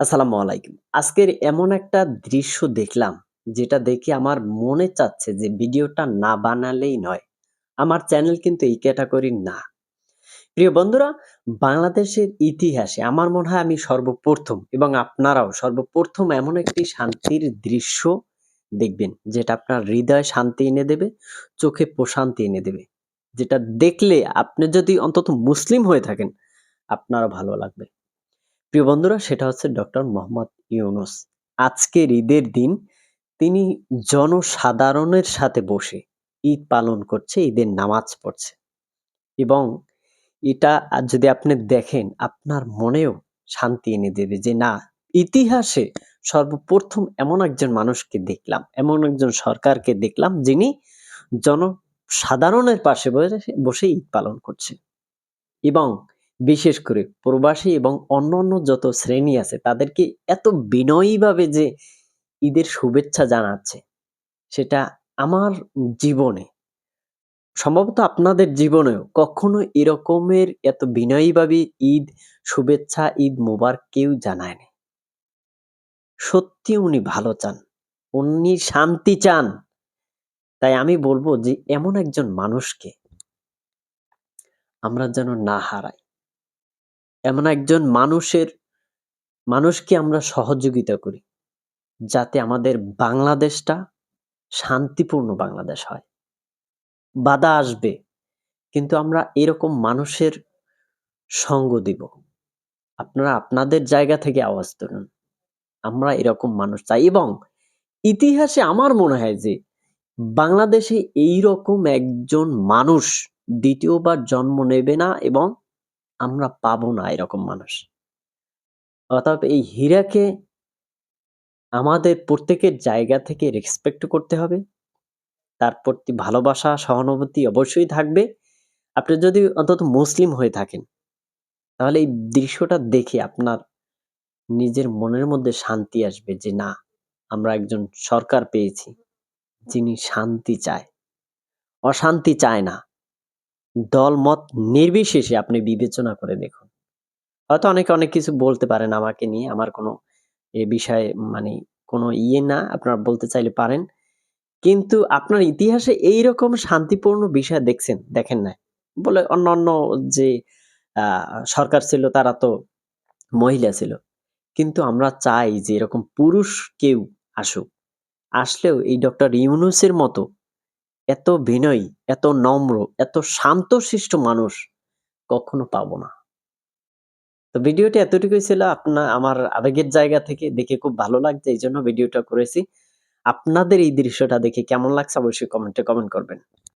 আসসালামু আলাইকুম। আজকের এমন একটা দৃশ্য দেখলাম, যেটা দেখে আমার মনে চাচ্ছে যে ভিডিওটা না বানালেই নয়। আমার চ্যানেল কিন্তু এই ক্যাটেগরির না। প্রিয় বন্ধুরা, বাংলাদেশের ইতিহাসে আমার মনে হয় আমি সর্বপ্রথম এবং আপনারাও সর্বপ্রথম এমন একটি শান্তির দৃশ্য দেখবেন, যেটা আপনার হৃদয়ে শান্তি এনে দেবে, চোখে প্রশান্তি এনে দেবে। যেটা দেখলে আপনি যদি অন্তত মুসলিম হয়ে থাকেন, আপনারও ভালো লাগবে। প্রিয় বন্ধুরা, সেটা হচ্ছে ডক্টর মোহাম্মদ ইউনুস। আজকের ঈদের দিন তিনি জনসাধারণের সাথে বসে ঈদ পালন করছে, ঈদের নামাজ পড়ছে। এবং এটা যদি আপনি দেখেন, আপনার মনেও শান্তি এনে দেবে যে, না, ইতিহাসে সর্বপ্রথম এমন একজন মানুষকে দেখলাম, এমন একজন সরকারকে দেখলাম যিনি জনসাধারণের পাশে বসে ঈদ পালন করছে। এবং বিশেষ করে প্রবাসী এবং অন্যান্য যত শ্রেণি আছে, তাদেরকে এত বিনয়ীভাবে যে ঈদের শুভেচ্ছা জানাচ্ছে, সেটা আমার জীবনে, সম্ভবত আপনাদের জীবনেও কখনো এরকমের এত বিনয়ীভাবে ঈদ শুভেচ্ছা, ঈদ মোবার কেউ জানায়নি। সত্যি উনি ভালো চান, উনি শান্তি চান। তাই আমি বলব যে, এমন একজন মানুষকে আমরা যেন না হারাই। এমন একজন মানুষের, মানুষকে আমরা সহযোগিতা করি যাতে আমাদের বাংলাদেশটা শান্তিপূর্ণ বাংলাদেশ হয়। বাধা আসবে, কিন্তু আমরা এরকম মানুষের সঙ্গ দিব। আপনারা আপনাদের জায়গা থেকে আওয়াজ তুলুন। আমরা এরকম মানুষ চাই এবং ইতিহাসে আমার মনে হয় যে বাংলাদেশে এইরকম একজন মানুষ দ্বিতীয়বার জন্ম নেবে না এবং আমরা পাবো না এরকম মানুষ। অতএব এই হীরাকে আমাদের প্রত্যেকের জায়গা থেকে রেসপেক্ট করতে হবে। তার প্রতি ভালোবাসা, সহানুভূতি অবশ্যই থাকবে। আপনি যদি অন্তত মুসলিম হয়ে থাকেন, তাহলে এই দৃশ্যটা দেখে আপনার নিজের মনের মধ্যে শান্তি আসবে যে, না, আমরা একজন সরকার পেয়েছি যিনি শান্তি চায়। অশান্তি চায় না। দল মত নির্বিশেষে আপনি বিবেচনা করে দেখুন। হয়তো অনেকে অনেক কিছু বলতে পারেন আমাকে নিয়ে, আমার কোনো এ বিষয়ে মানে কোনো ইয়ে না, আপনারা বলতে চাইলে পারেন। কিন্তু আপনার ইতিহাসে এই রকম শান্তিপূর্ণ বিষয় দেখছেন, দেখেন না বলে অন্য অন্য যে সরকার ছিল তারা তো মহিলা ছিল। কিন্তু আমরা চাই যে এরকম পুরুষ কেউ আসুক। আসলেও এই ডক্টর ইউনুসের মতো এত বিনয়ী, এত নম্র, এত শান্তশিষ্ট মানুষ কখনো পাবো না। তো ভিডিওটি এতটুকুই ছিল। আপনার, আমার আবেগের জায়গা থেকে দেখে খুব ভালো লাগছে এই জন্য ভিডিওটা করেছি। আপনাদের এই দৃশ্যটা দেখে কেমন লাগছে অবশ্যই কমেন্টে কমেন্ট করবেন।